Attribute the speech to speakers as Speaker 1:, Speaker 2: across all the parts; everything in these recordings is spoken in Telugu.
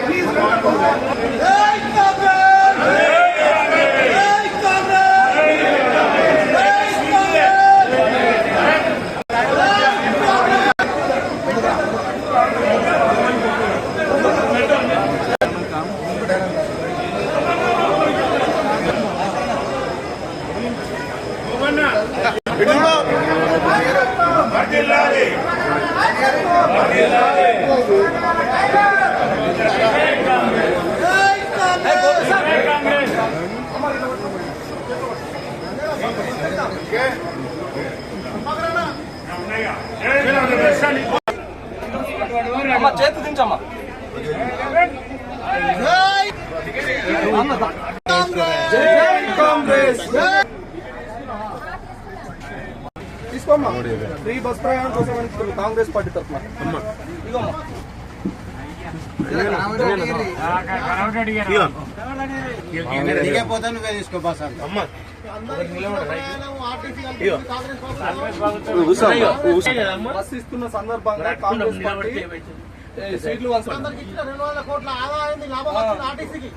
Speaker 1: Please, అమ్మ చేతి దించమ్మా. తీసుకోమ్మా ఫ్రీ బస్ ప్రయాణం కోసం అని కాంగ్రెస్ పార్టీ తరఫున.
Speaker 2: బస్
Speaker 1: ఇస్తున్న సందర్భంగా కాంగ్రెస్ పార్టీ సీట్లు వంచుతుంది
Speaker 2: రెండు వందల కోట్ల ఆదాయం లాభం ఆర్టీసీకి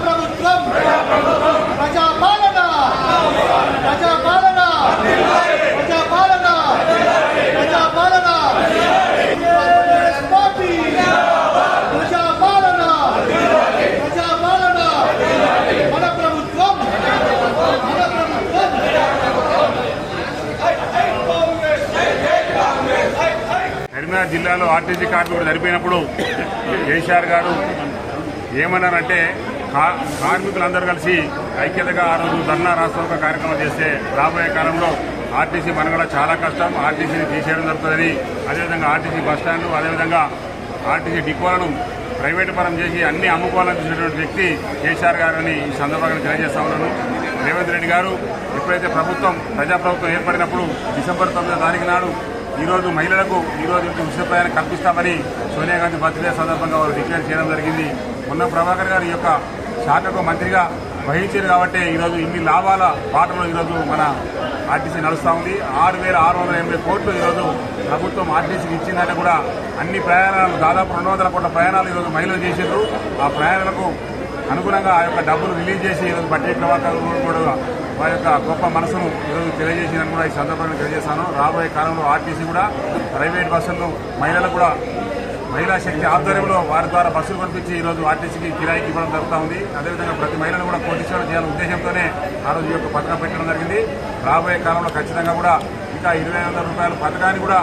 Speaker 2: ప్రభుత్వం ప్రజాపాలన ప్రజాపాలన ప్రజాపాలన ప్రజాపాలన పార్టీ ప్రజాపాలన ప్రజాపాలన మన ప్రభుత్వం మన ప్రభుత్వం
Speaker 3: కరీంనగర్ జిల్లాలో ఆర్టీసీ కార్మికుడు చనిపోయినప్పుడు కేసీఆర్ గారు ఏమన్నారంటే కా- కార్మికులందరూ కలిసి ఐక్యతగా ఆ రోజు ధర్నా రాష్ట్ర కార్యక్రమం చేస్తే రాబోయే కాలంలో ఆర్టీసీ మనగడ చాలా కష్టం. ఆర్టీసీని తీసేయడం జరుగుతుందని అదేవిధంగా ఆర్టీసీ బస్టాండ్లు అదేవిధంగా ఆర్టీసీ డిపోలను ప్రైవేటు పరం చేసి అన్ని అమ్ముకోవాలని చూసినటువంటి వ్యక్తి కేసీఆర్ గారని ఈ సందర్భంగా తెలియజేస్తా ఉన్నాను. రేవంత్ రెడ్డి గారు ఎప్పుడైతే ప్రభుత్వం ప్రజాప్రభుత్వం ఏర్పడినప్పుడు డిసెంబర్ తొమ్మిదో తారీఖు నాడు ఈరోజు మహిళలకు ఈరోజు ఉచిత ప్రయాణం కల్పిస్తామని సోనియా గాంధీ బర్త్డే సందర్భంగా వారు డిక్లేర్ చేయడం జరిగింది. మొన్న ప్రభాకర్ గారి యొక్క శాఖకు మంత్రిగా వహించారు కాబట్టి ఈరోజు ఇన్ని లాభాల బాటలో ఈరోజు మన ఆర్టీసీ నడుస్తూ ఉంది. ఆరు వేల ఆరు వందల ఎనభై కోట్లు ఈరోజు ప్రభుత్వం ఆర్టీసీకి ఇచ్చిందంటే కూడా అన్ని ప్రయాణాలు దాదాపు రెండు వందల కోట్ల ప్రయాణాలు ఈరోజు మహిళలు చేసిండ్రు ఆ ప్రయాణాలకు అనుగుణంగా ఆ యొక్క డబ్బులు రిలీజ్ చేసి ఈరోజు బడ్జెట్ ప్రభాకర్ కూడా వారి యొక్క గొప్ప మనసును ఈరోజు తెలియజేసిందని కూడా ఈ సందర్భంగా తెలియజేస్తాను. రాబోయే కాలంలో ఆర్టీసీ కూడా ప్రైవేట్ బస్సులను మహిళలకు కూడా మహిళా శక్తి ఆధ్వర్యంలో వారి ద్వారా బస్సులు పంపించి ఈరోజు ఆర్టీసీకి కిరాయికి ఇవ్వడం జరుగుతూ ఉంది. అదేవిధంగా ప్రతి మహిళను కూడా కోటీశ్వరం చేయాలనే ఉద్దేశంతోనే ఆ రోజు ఈ యొక్క పథకం పెట్టడం జరిగింది. రాబోయే కాలంలో ఖచ్చితంగా కూడా ఇంకా ఇరవై వందల రూపాయల పథకాన్ని కూడా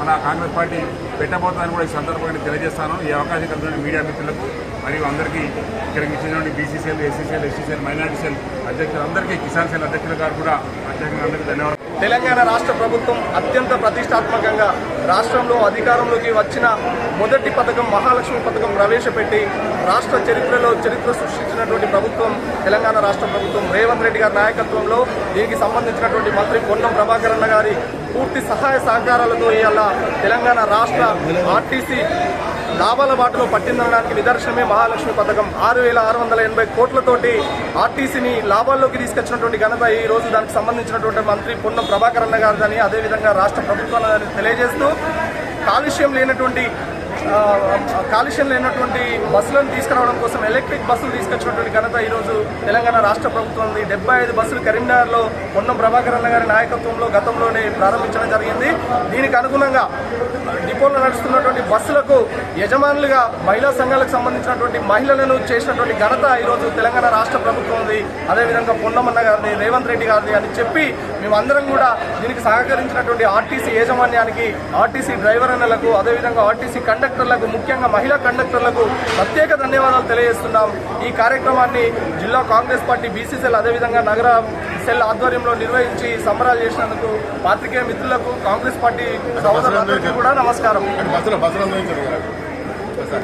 Speaker 3: మన కాంగ్రెస్ పార్టీ పెట్టబోతుందని కూడా ఈ సందర్భంగా తెలియజేస్తాను. ఈ అవకాశం కలిగిన మీడియా మిత్రులకు మరియు అందరికీ ఇక్కడికి ఇచ్చినటువంటి BCCL SCCL SCCL minority cell అధ్యక్షులందరికీ Kisan cell అధ్యక్షుల గారు కూడా ప్రత్యేకంగా అందరికీ ధన్యవాదాలు.
Speaker 1: తెలంగాణ రాష్ట్ర ప్రభుత్వం అత్యంత ప్రతిష్టాత్మకంగా రాష్ట్రంలో అధికారంలోకి వచ్చిన మొదటి పథకం మహాలక్ష్మి పథకం ప్రవేశపెట్టి రాష్ట్ర చరిత్రలో చరిత్ర సృష్టించినటువంటి ప్రభుత్వం తెలంగాణ రాష్ట్ర ప్రభుత్వం. రేవంత్ రెడ్డి గారి నాయకత్వంలో దీనికి సంబంధించినటువంటి మంత్రి పొన్నం ప్రభాకరన్న గారి పూర్తి సహాయ సహకారాలతో ఇవాళ తెలంగాణ రాష్ట్ర ఆర్టీసీ లాభాల బాటలో పట్టిందనడానికి నిదర్శనమే మహాలక్ష్మి పథకం. ఆరు వేల ఆరు వందల ఎనభై కోట్లతోటి ఆర్టీసీని లాభాల్లోకి తీసుకొచ్చినటువంటి ఘనత ఈ రోజు దానికి సంబంధించినటువంటి మంత్రి పొన్నం ప్రభాకర్ అన్న గారిదని అదేవిధంగా రాష్ట్ర ప్రభుత్వాన్ని తెలియజేస్తూ కాలుష్యం లేనటువంటి కాలుష్యం లేనటువంటి బస్సులను తీసుకురావడం కోసం ఎలక్ట్రిక్ బస్సులు తీసుకొచ్చినటువంటి ఘనత ఈరోజు తెలంగాణ రాష్ట్ర ప్రభుత్వం ఉంది డెబ్బై ఐదు బస్సులు కరీంనగర్లో పొన్నం ప్రభాకరన్న గారి నాయకత్వంలో గతంలోనే ప్రారంభించడం జరిగింది. దీనికి అనుగుణంగా డిపోలో నడుస్తున్నటువంటి బస్సులకు యజమానులుగా మహిళా సంఘాలకు సంబంధించినటువంటి మహిళలను చేసినటువంటి ఘనత ఈరోజు తెలంగాణ రాష్ట్ర ప్రభుత్వం ఉంది అదేవిధంగా పొన్నమన్న గారిది రేవంత్ రెడ్డి గారిది అని చెప్పి మేమందరం కూడా దీనికి సహకరించినటువంటి ఆర్టీసీ యాజమాన్యానికి ఆర్టీసీ డ్రైవర్ అన్నలకు అదేవిధంగా ఆర్టీసీ కండక్టర్లకు ముఖ్యంగా మహిళా కండక్టర్లకు ప్రత్యేక ధన్యవాదాలు తెలియజేస్తున్నాం. ఈ కార్యక్రమాన్ని జిల్లా కాంగ్రెస్ పార్టీ బీసీసీఎల్ అదేవిధంగా నగర సెల్ ఆధ్వర్యంలో నిర్వహించి సంబరాలు చేసినందుకు పాత్రికేయ మిత్రులకు కాంగ్రెస్ పార్టీ సోదరులందరికీ కూడా నమస్కారం.